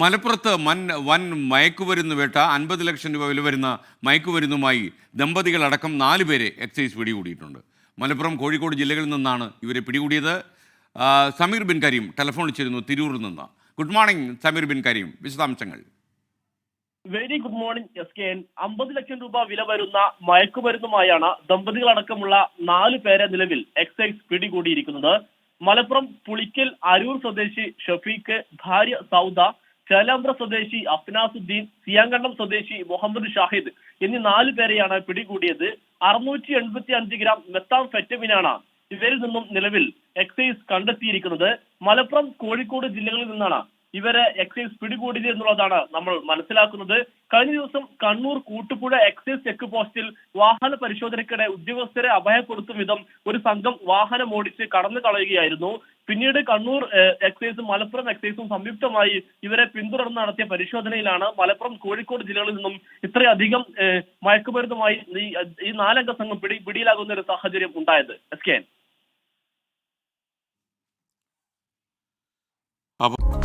മലപ്പുറത്ത് മൻ വൻ മയക്കുമരുന്ന് വേട്ട അൻപത് ലക്ഷം രൂപ വില വരുന്ന മയക്കുമരുന്നുമായി ദമ്പതികളടക്കം നാല് പേരെ എക്സൈസ് പിടികൂടിയിട്ടുണ്ട്. മലപ്പുറം കോഴിക്കോട് ജില്ലകളിൽ നിന്നാണ് ഇവരെ പിടികൂടിയത്. സമീർ ബിൻ കരീം ടെലഫോണിൽ ചേരുന്നു തിരൂരിൽ നിന്ന്. Good morning Sameer bin Kareem. വിശദാംശങ്ങൾ. Very good morning S K N അമ്പത് ലക്ഷം രൂപ വില വരുന്ന മയക്കുമരുന്നുമായാണ് ദമ്പതികളടക്കമുള്ള നാല് പേരെ നിലവിൽ എക്സൈസ് പിടികൂടിയിരിക്കുന്നത്. മലപ്പുറം പുളിക്കൽ അരൂർ സ്വദേശി ഷഫീഖ് ഭാര്യ സൗദ ചേലാമ്പ്ര സ്വദേശി അഫ്നാസുദ്ദീൻ സിയാങ്കണ്ടം സ്വദേശി മുഹമ്മദ് ഷാഹിദ് എന്നീ നാലു പേരെയാണ് പിടികൂടിയത്. അറുന്നൂറ്റി എൺപത്തി അഞ്ച് ഗ്രാം മെത്താം ഫെറ്റമിനാണ് ഇവരിൽ നിന്നും നിലവിൽ എക്സൈസ് കണ്ടെത്തിയിരിക്കുന്നത്. മലപ്പുറം കോഴിക്കോട് ജില്ലകളിൽ നിന്നാണ് ഇവരെ എക്സൈസ് പിടികൂടിയത് എന്നുള്ളതാണ് നമ്മൾ മനസ്സിലാക്കുന്നത്. കഴിഞ്ഞ ദിവസം കണ്ണൂർ കൂട്ടുപുഴ എക്സൈസ് ചെക്ക് പോസ്റ്റിൽ വാഹന പരിശോധനയ്ക്കിടെ ഉദ്യോഗസ്ഥരെ അഭയപ്പെടുത്തും വിധം ഒരു സംഘം വാഹനം ഓടിച്ച് കടന്നു കളയുകയായിരുന്നു. പിന്നീട് കണ്ണൂർ എക്സൈസും മലപ്പുറം എക്സൈസും സംയുക്തമായി ഇവരെ പിന്തുടർന്ന് നടത്തിയ പരിശോധനയിലാണ് മലപ്പുറം കോഴിക്കോട് ജില്ലകളിൽ നിന്നും ഇത്രയധികം മയക്കുമരുന്നുമായി ഈ നാലംഗ സംഘം പിടി പിടിയിലാകുന്ന ഒരു സാഹചര്യം ഉണ്ടായത്. എസ് കെ അപ്പോൾ